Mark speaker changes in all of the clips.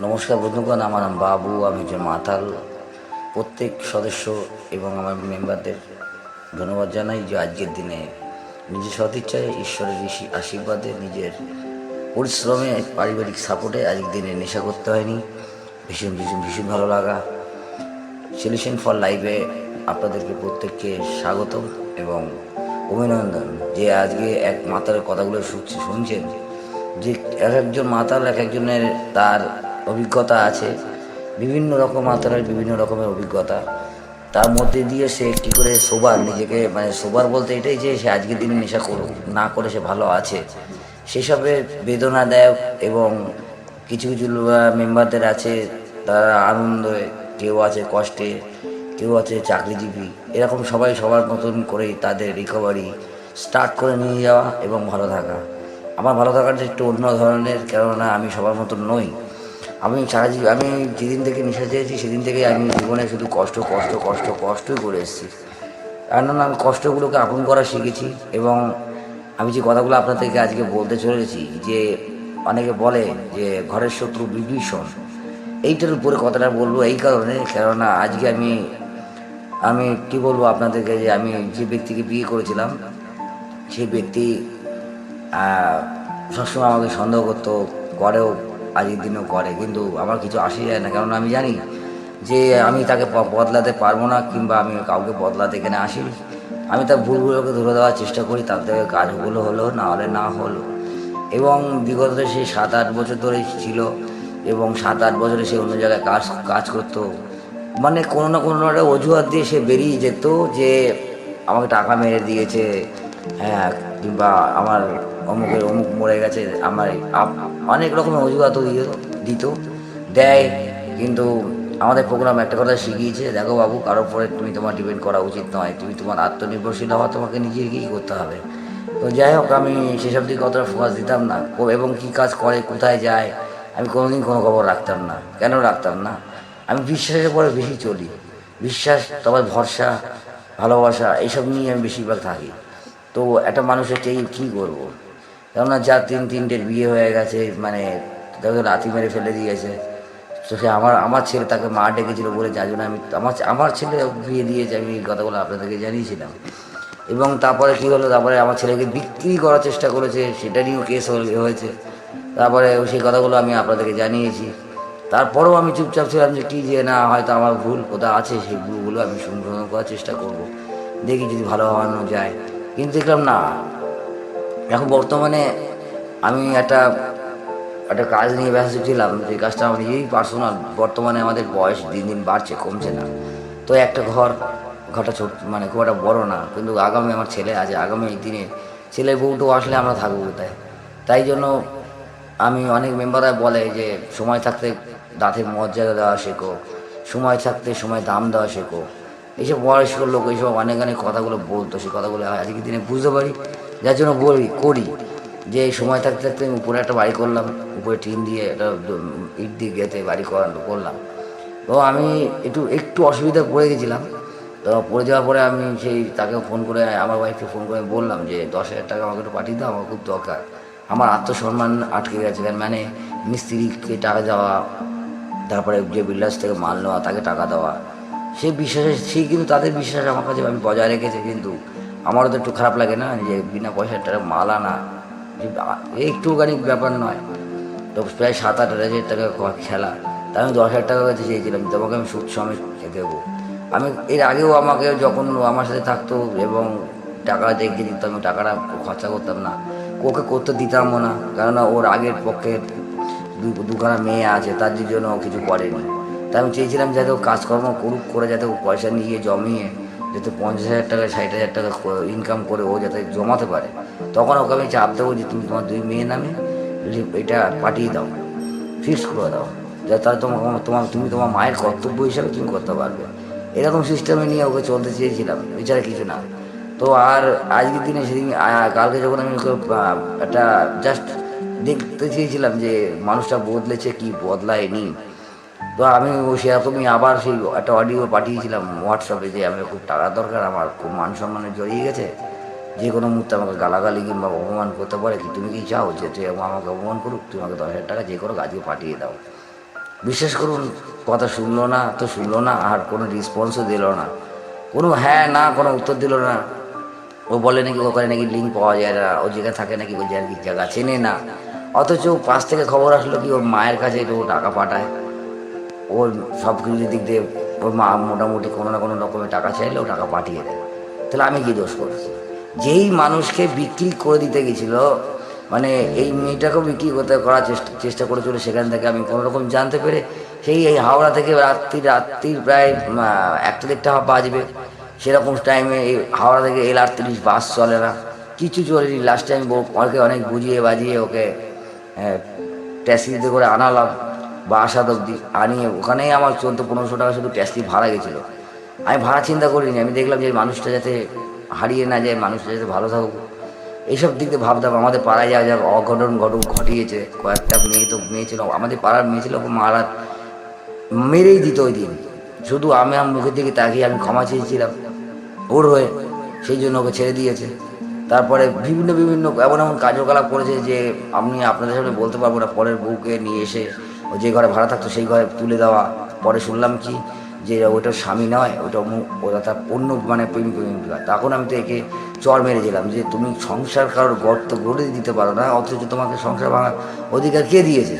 Speaker 1: নমস্কার বন্ধুগণ, আমার নাম বাবু, আমি একজন মাতাল। প্রত্যেক সদস্য এবং আমার মেম্বারদের ধন্যবাদ জানাই যে আজকের দিনে নিজের সদিচ্ছায়, ঈশ্বরের ঋষি- আশীর্বাদে, নিজের পরিশ্রমে, পারিবারিক সাপোর্টে আজকের দিনে নেশা করতে হয়নি। ভীষণ ভীষণ ভীষণ ভালো লাগা। সলিউশন ফর লাইফে আপনাদেরকে প্রত্যেককে স্বাগত এবং অভিনন্দন যে আজকে এক মাতার কথাগুলো শুনছি- শুনছেন। যে এক একজন মাতাল, এক একজনের তার অভিজ্ঞতা আছে, বিভিন্ন রকম মাতালের বিভিন্ন রকমের অভিজ্ঞতা। তার মধ্যে দিয়ে সে কী করে সোবার নিজেকে মানে সোবার বলতে এটাই যে সে আজকের দিনে নেশা করুক, না করে সে ভালো আছে। সেসবের বেদনাদায়ক এবং কিছু কিছু মেম্বারদের আছে, তারা আনন্দে, কেউ আছে কষ্টে, কেউ আছে চাকরিজীবী, এরকম সবাই সবার মতন করেই তাদের রিকভারি স্টার্ট করে নিয়ে যাওয়া এবং ভালো থাকা। আমার ভালো থাকাটা একটু অন্য ধরনের, কেননা আমি সবার মতন নই। আমি সারা জীবন আমি যেদিন থেকে নেশা চেয়েছি, সেদিন থেকে আমি জীবনে শুধু কষ্ট কষ্ট কষ্ট, কষ্টই করে এসেছি। কেননা আমি কষ্টগুলোকে আপন করা শিখেছি এবং আমি যে কথাগুলো আপনাদেরকে আজকে বলতে চলেছি, যে অনেকে বলে যে ঘরের শত্রু বিভীষণ, এইটার উপরে কথাটা বলব এই কারণে, কেননা আজকে আমি আমি কি বলব আপনাদেরকে যে আমি যে ব্যক্তিকে বিয়ে করেছিলাম, সেই ব্যক্তি সবসময় আমাকে সন্দেহ করতো করেও আজকের দিনেও করে, কিন্তু আমার কিছু আসে যায় না কারণ আমি জানি যে আমি তাকে বদলাতে পারব না, কিংবা আমি কাউকে বদলাতে এখানে আসি আমি তার ভুলগুলোকে ধরে দেওয়ার চেষ্টা করি, তার থেকে কাজগুলো হলো, না হলে না হলো। এবং বিগত সেই সাত আট বছর ধরে ছিল, এবং সাত আট বছরে সে অন্য জায়গায় কাজ কাজ করতো। মানে কোনো না কোনো একটা অজুহাত দিয়ে সে বেরিয়ে যেত যে, আমাকে টাকা মেরে দিয়েছে হ্যাঁ কিংবা আমার অমুকের অমুক মরে গেছে, আমার আপ- অনেক রকমের অজুহাতও দিয়ে দিত। দেয়, কিন্তু আমাদের প্রোগ্রাম একটা কথা শিখিয়েছে, দেখো বাবু, কারোর পরে তুমি তোমার ডিপেন্ড করা উচিত নয়। তুমি তোমার আত্মনির্ভরশীল হওয়া তোমাকে নিজেকেই করতে হবে। তো যাই হোক, আমি সেসব দিকে অতটা ফোকাস দিতাম না। এবং কী কাজ করে, কোথায় যায়, আমি কোনোদিন কোনো খবর রাখতাম না। কেন রাখতাম না? আমি বিশ্বাসের পরে বেশি চলি। বিশ্বাস, তবে ভরসা, ভালোবাসা এইসব নিয়ে আমি বেশিরভাগ থাকি। তো একটা মানুষের চেয়ে কী করব? কেননা যার তিন তিনটের বিয়ে হয়ে গেছে মানে তাকে লাথি মেরে ফেলে দিয়েছে তো সে আমার আমার ছেলে তাকে মা ডেকেছিল বলে যার জন্য আমি আমার আমার ছেলে বিয়ে দিয়েছে, আমি এই কথাগুলো আপনাদেরকে জানিয়েছিলাম। এবং তারপরে কী হলো, তারপরে আমার ছেলেকে বিক্রি করার চেষ্টা করেছে, সেটা নিয়েও কেস হয়েছে। তারপরে সেই কথাগুলো আমি আপনাদেরকে জানিয়েছি। তারপরেও আমি চুপচাপ ছিলাম যে কী যে না, হয়তো আমার ভুল কোথাও আছে, সেই ভুলগুলো আমি সংশোধন করার চেষ্টা করব। দেখি যদি ভালো হওয়ানো যায়। কিন্তু দেখলাম না এখন বর্তমানে আমি একটা একটা কাজ নিয়ে ব্যস্ত ছিলাম, যে কাজটা আমার নিজেই পার্সোনাল বর্তমানে আমাদের বয়স দিন দিন বাড়ছে, কমছে না। তো একটা ঘর, ঘরটা ছোট মানে খুব একটা বড় না, কিন্তু আগামী আমার ছেলে আছে, আগামী দিনে ছেলে বউটো আসলে আমরা থাকব কোথায়? তাই জন্য আমি অনেক মেম্বাররা বলে যে, সময় থাকতে দাঁতের মর্যাদা দেওয়া শেখো, সময় থাকতে সময় দাম দেওয়া শেখো। এইসব বয়স্ক লোক, এইসব অনেক অনেক কথাগুলো বলতো সেই কথাগুলো আজকের দিনে বুঝতে পারি। যার জন্য বলি, করি। যে এই সময় থাকতে থাকতে আমি উপরে একটা বাড়ি করলাম, উপরে টিন দিয়ে একটা ইট দিয়ে গেতে বাড়ি করানো করলাম। তো আমি একটু একটু অসুবিধা পড়ে গেছিলাম। তো পড়ে যাওয়ার পরে আমি সেই তাকে ফোন করে, আমার ওয়াইফকে ফোন করে বললাম যে, দশ হাজার টাকা আমাকে একটু পাঠিয়ে দাও, আমার খুব দরকার। আমার আত্মসম্মান আটকে গেছে মানে মিস্ত্রিকে টাকা দেওয়া, তারপরে যে বিল্ডার্স থেকে মাল নেওয়া, তাকে টাকা দেওয়া। সেই বিশ্বাসে সেই কিন্তু তাদের বিশ্বাস আমার কাছে আমি বজায় রেখেছি, কিন্তু আমারও তো একটু খারাপ লাগে না যে বিনা পয়সার টাকা মাল আ- একটুখানি ব্যাপার নয়। তো প্রায় সাত আট হাজার টাকা খেলা। তা আমি দশ হাজার টাকা কাছে চেয়েছিলাম, তোমাকে আমি সুদ সমেত দেবো। আমি এর আগেও আমাকে যখন আমার সাথে থাকতো এবং টাকা দেখে দিত, আমি টাকাটা খরচা করতাম না। ওকে করতে দিতামও না, কেননা ওর আগের পক্ষে দুখানা মেয়ে আছে, তার জন্য ও কিছু করেনি। তাই আমি চেয়েছিলাম যাতে ও কাজকর্ম করুক, করে যাতে ও পয়সা নিয়ে জমিয়ে যাতে পঞ্চাশ হাজার টাকা, ষাট হাজার টাকা ইনকাম করে ও যাতে জমাতে পারে, তখন ওকে আমি চাপ দেবো যে তুমি তোমার দুই মেয়ে নামে এটা পাঠিয়ে দাও ফিক্স করে দাও যাতে তাহলে তোমার তোমার, তুমি তোমার মায়ের কর্তব্য হিসাবে তুমি করতে পারবে। এরকম সিস্টেমে নিয়ে ওকে চলতে চেয়েছিলাম এছাড়া কিছু না। তো আর আজকের দিনে সেদিন কালকে যখন আমি ওকে একটা জাস্ট দেখতে চেয়েছিলাম যে মানুষটা বদলেছে কি বদলায়নি তো আমি সেরকমই আবার সেই একটা অডিও পাঠিয়েছিলাম হোয়াটসঅ্যাপে যে আমি খুব টাকা দরকার, আমার খুব মান সম্মানে জড়িয়ে গেছে। যে কোনো মুহূর্তে আমাকে গালাগালি কিংবা অপমান করতে পারে কি, তুমি কি চাও যে তুই আমাকে অপমান করুক? তুমি আমাকে দশ হাজার টাকা যে কোনো আজকে পাঠিয়ে দাও। বিশ্বাস করুন, কথা শুনলো না তো শুনলো না, আর কোনো রেসপন্সও দিল না। কোনো হ্যাঁ না, কোনো উত্তর দিল না। ও বলে নাকি, ওখানে নাকি লিঙ্ক পাওয়া যায় না, ও যেখানে থাকে নাকি ওই জায়গা জায়গা চেনে না। অথচ পাশ থেকে খবর আসলো কি, ওর মায়ের কাছে ও টাকা পাঠায়। ওর সব কিছু দিক দিয়ে ওর মা মোটামুটি কোনো না কোনো রকমে টাকা চাইলে ও টাকা পাঠিয়ে দেয় তাহলে আমি কি দোষ করেছি যেই মানুষকে বিক্রি করে দিতে গেছিল মানে এই মেয়েটাকেও বিক্রি করতে করার চেষ্টা চেষ্টা করেছিল সেখান থেকে, আমি কোনো রকম জানতে পেরে সেই এই হাওড়া থেকে রাত্রি রাত্রি প্রায় একটা দেড়টা বাজবে। সেরকম টাইমে এই হাওড়া থেকে এল আটত্রিশ বাস চলে না। কিছু চলেনি। লাস্ট টাইম ওকে অনেক বুঝিয়ে বাজিয়ে ওকে ট্যাক্সিতে করে আনালাম। বা আসাদ অব্দি আনিয়ে ওখানেই আমার চোদ্দ পনেরোশো টাকা শুধু ট্যাক্সি ভাড়া গেছিল। আমি ভাড়া চিন্তা করিনি, আমি দেখলাম যে মানুষটা যাতে হারিয়ে না যায়, মানুষটা যাতে ভালো থাকুক। এইসব দিক দিয়ে ভাবতাম, আমাদের পাড়ায় যা যা অঘটন ঘটন ঘটিয়েছে, কয়েকটা মেয়ে তো মেয়ে ছিল, আমাদের পাড়ার মেয়ে ছিল মারা মেরেই দিত ওই দিন। শুধু আমি আমার মুখের দিকে তাকিয়ে আমি ক্ষমা চেয়েছিলাম, ওর হয়ে, সেই জন্য ওকে ছেড়ে দিয়েছে। তারপরে বিভিন্ন বিভিন্ন এমন এমন কার্যকলাপ করেছে যে আমি আপনাদের সামনে বলতে পারব না, পরের বউকে নিয়ে এসে যে ঘরে ভাড়া থাকতো সেই ঘরে তুলে দেওয়া। পরে শুনলাম কি? যে ওটা স্বামী নয় ওটা ওটা তার অন্য মানে প্রেমিক প্রেমিকা তখন আমি তো একে চর মেরেছিলাম যে, তুমি সংসার কারোর গর্ত গড়ে দিতে পারো না, অথচ তোমাকে সংসার ভাঙার অধিকার কে দিয়েছে?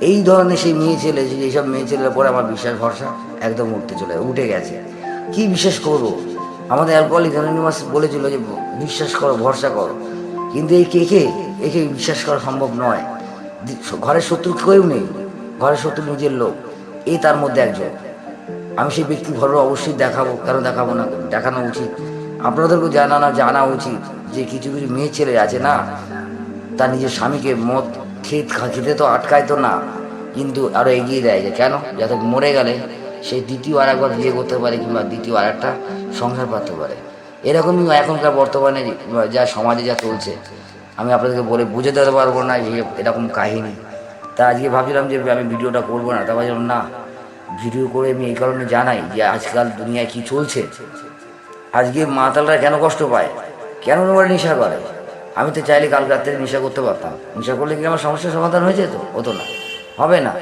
Speaker 1: এই ধরনের সেই মেয়ে ছেলে, যে এইসব মেয়ে ছেলের পরে আমার বিশ্বাস ভরসা একদম উঠতে চলে, উঠে গেছে। কি বিশ্বাস করব? আমাদের অ্যালকোহলিক অ্যানোনিমাস বলেছিল যে, বিশ্বাস করো, ভরসা করো। কিন্তু এই কেকে একে বিশ্বাস করা সম্ভব নয়। ঘরের শত্রু কেউ নেই। ঘরের শত্রু নিজের লোক। এই তার মধ্যে একজন। আমি সেই ব্যক্তি ঘরে অবশ্যই দেখাবো, কেন দেখাবো না? দেখানো উচিত। আপনাদেরকেও জানানো, জানা উচিত যে কিছু কিছু মেয়ে ছেলে আছে না? তার নিজের স্বামীকে মদ খেত, খেতে তো আটকায় তো না। কিন্তু আরও এগিয়ে দেয় যে কেন? যাতে মরে গেলে সে দ্বিতীয় আর একবার বিয়ে করতে পারে কিংবা দ্বিতীয় আর একটা সংসার পাতে পারে। এরকমই এখনকার বর্তমানে যা সমাজে যা চলছে। আমি আপনাদেরকে বলে বুঝে দিতে পারব না যে এরকম কাহিনী। তা আজকে ভাবছিলাম যে আমি ভিডিওটা করব না, তা ভাবছিলাম না, ভিডিও করে আমি এই কারণে জানাই যে আজকাল দুনিয়ায় কি চলছে। আজকে মাতালরা কেন কষ্ট পায়? কেন ওরা নেশা করে? আমি তো চাইলে কাল রাত্রে নেশা করতে পারতাম। নেশা করলে কি আমার সমস্যার সমাধান হয়ে যেত? হতো না। হবে না।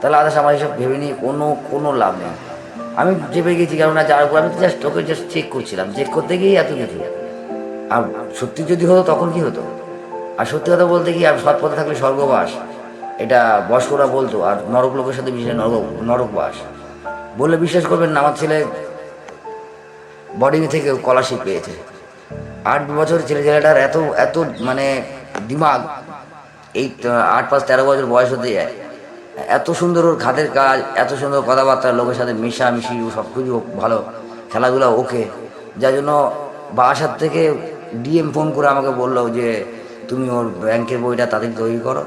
Speaker 1: তাহলে আদার্স আমার এসব ভেবে নিয়ে কোনো কোনো লাভ নেই। আমি চেপে গেছি কারণ না যার উপর আমি তো জাস্ট তোকে জাস্ট চেক করছিলাম। চেক করতে গিয়েই এত কিছু। আর সত্যি যদি হতো তখন কি হতো? আর সত্যি কথা বলতে কি আর সৎ পথে থাকলে স্বর্গবাস। এটা বয়স্করা বলতো, আর নরক লোকের সাথে বিশেষ নরক নরকবাস বললে বিশ্বাস করবেন না, আমার ছেলে বডিং থেকে স্কলারশিপ পেয়েছে। আট বছর ছেলে, ছেলেটার এত এত মানে দিমাগ, এই আট পাঁচ তেরো বছর বয়স হতে যায়। এত সুন্দর ওর খাতের কাজ, এত সুন্দর কথাবার্তা, লোকের সাথে মিশামিশি, ও সব কিছু ভালো, খেলাধুলা ওকে। যার জন্য বাসার থেকে ডিএম ফোন করে আমাকে বলল যে, তুমি ওর ব্যাংকের বইটা তাদের তৈরি করো।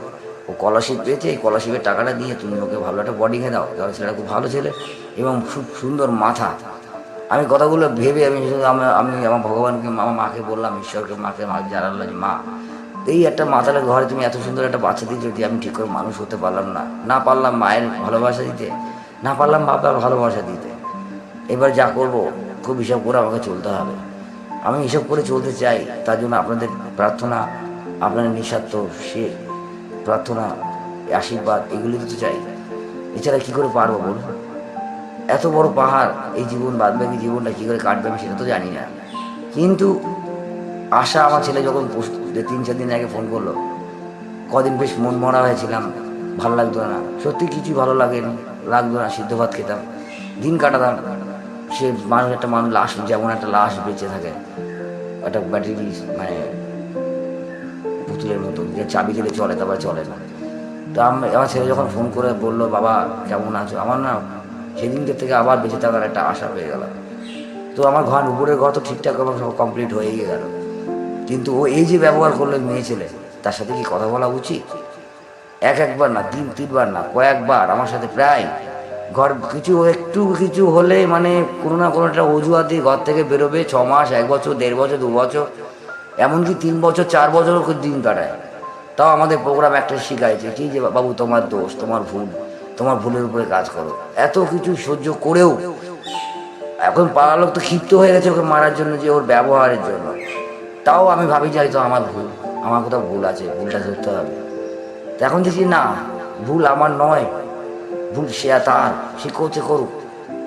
Speaker 1: ও স্কলারশিপ পেয়েছে, এই স্কলারশিপের টাকাটা দিয়ে তুমি ওকে ভালো একটা বডিংয়ে দাও তাহলে ছেলেটা খুব ভালো ছেলে এবং খুব সুন্দর মাথা। আমি কথাগুলো ভেবে আমি আমি- আমি আমার ভগবানকে, আমার মাকে বললাম, ঈশ্বরকে, মাকে মাকে জানালাম যে মা, এই একটা মাতালের ঘরে তুমি এত সুন্দর একটা বাচ্চা দিতে যদি আমি ঠিক করে মানুষ হতে পারলাম না না পারলাম মায়ের ভালোবাসা দিতে, না পারলাম বাবার ভালোবাসা দিতে, এবার যা করব, খুব হিসাব করে আমাকে চলতে হবে। আমি হিসাব করে চলতে চাই, তার জন্য আপনাদের প্রার্থনা, আপনাদের নিঃস্বার্থ, সে প্রার্থনা, আশীর্বাদ, এগুলি তো চাই। এছাড়া কী করে পারব বলুন? এত বড় পাহাড়, এই জীবন বাদবাকি জীবনটা কী করে কাটবে আমি সেটা তো জানি না। কিন্তু আশা আমার ছেলে যখন তিন, চার দিন আগে ফোন করল, কদিন বেশ মন মরা হয়েছিলাম, ভালো লাগতো না। সত্যি কিছুই ভালো লাগেনি, লাগতো না, সিদ্ধ ভাত খেতাম, দিন কাটাতাম। সে মানুষ একটা মানুষ লাশ, যেমন একটা লাশ বেঁচে থাকে, একটা ব্যাটারি মানে পুতুলের মতো যে চাবি দিলে চলে, তারপর চলে না। তো আমি, আমার ছেলে যখন ফোন করে বলল, বাবা, কেমন আছো? আমার না সেদিনকে থেকে আবার বেঁচে থাকার একটা আশা পেয়ে গেল তো আমার ঘর, উপরের ঘর তো ঠিকঠাক আমার সব কমপ্লিট হয়ে গেল। কিন্তু ও এই যে ব্যবহার করল মেয়ে ছেলে, তার সাথে কি কথা বলা উচিত? এক একবার না, তিন, তিনবার না, কয়েকবার আমার সাথে প্রায় ঘর কিছু, একটু কিছু হলে মানে কোনো না কোনো একটা অজুহাত ঘর থেকে বেরোবে, ছ মাস, এক বছর, দেড় বছর, দু বছর। এমনকি তিন বছর, চার বছরও দিন কাটায়। তাও আমাদের প্রোগ্রাম একটা শিখাইছে, কি যে বাবু তোমার দোষ, তোমার ভুল, তোমার ভুলের উপরে কাজ করো। এত কিছু সহ্য করেও এখন পাড়ার লোক তো ক্ষিপ্ত হয়ে গেছে ওকে মারার জন্য যে ওর ব্যবহারের জন্য। তাও আমি ভাবি যে হয়তো আমার ভুল, আমার কোথাও ভুল আছে, ভুলটা ধরতে হবে। তো এখন দেখছি না, ভুল আমার নয়, ভুল সে তার, সে করছে করুক।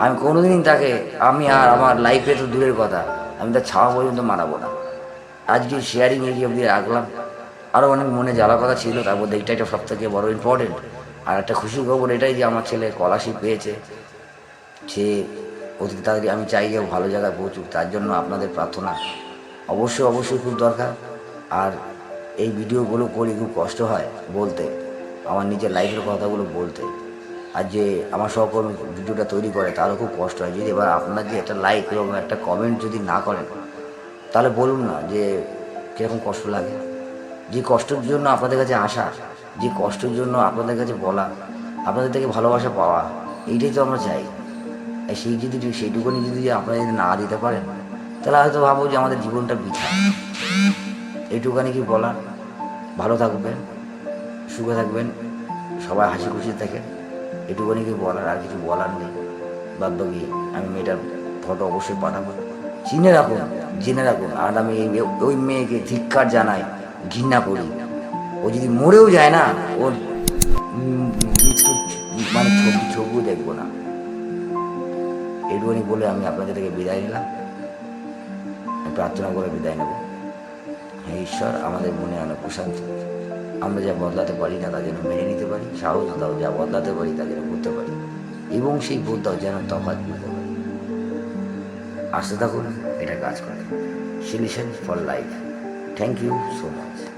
Speaker 1: আমি কোনোদিন তাকে, আমি আর আমার লাইফে তো দূরের কথা, আমি তার ছাওয়া পর্যন্ত মানাবো না। আজকে শেয়ারিং এই অবধি রাখলাম। আরও অনেক মনে জ্বালা কথা ছিল তার মধ্যে এইটাই সব থেকে বড় ইম্পর্টেন্ট আর একটা খুশি খবর এটাই যে আমার ছেলে স্কলারশিপ পেয়েছে। সে অতি তাড়াতাড়ি আমি চাই যে ভালো জায়গায় পৌঁছুক, তার জন্য আপনাদের প্রার্থনা। অবশ্যই অবশ্যই খুব দরকার। আর এই ভিডিওগুলো করি খুব কষ্ট হয় বলতে, আমার নিজের লাইফের কথাগুলো বলতে। আর যে আমার সহকর্মী ভিডিওটা তৈরি করে, তারও খুব কষ্ট হয়। যদি এবার আপনার যে একটা লাইক এবং একটা কমেন্ট যদি না করেন তাহলে বলুন না যে কীরকম কষ্ট লাগে। যে কষ্টের জন্য আপনাদের কাছে আসা, যে কষ্টের জন্য আপনাদের কাছে বলা, আপনাদের থেকে ভালোবাসা পাওয়া, এইটাই তো আমরা চাই। সেই যদি সেইটুকুনি যদি আপনারা যদি না দিতে পারেন, তাহলে হয়তো ভাবো যে আমাদের জীবনটা বৃথা। এইটুকানি কি বলার? ভালো থাকবেন, সুখে থাকবেন, সবাই হাসি খুশি থাকেন এটুকুনি কি বলার? আর কিছু বলার নেই। বাদ বাকি আমি মেয়েটার ফটো অবশ্যই পাঠাবো। চিনে রাখুন। জেনে রাখুন আর আমি ওই মেয়েকে ধিক্কার জানাই, ঘৃণা করি। ও যদি মরেও যায় না, ওর মানে ছবি ছবিও দেখব না। এইটুকুনি বলে আমি আপনাদের থেকে বিদায় নিলাম। প্রার্থনা করে বিদায় নেব। হ্যাঁ ঈশ্বর, আমাদের মনে অনেক প্রশান্তি আমরা যা বদলাতে পারি না, তা যেন মেনে নিতে পারি। সাহস দাও, যা বদলাতে পারি, তা যেন করতে পারি। এবং সেই বোধ দাও যেন তফাৎ বুঝতে পারি। আসতে থাকুন। এটা কাজ করে। Solution for life. Thank you so much.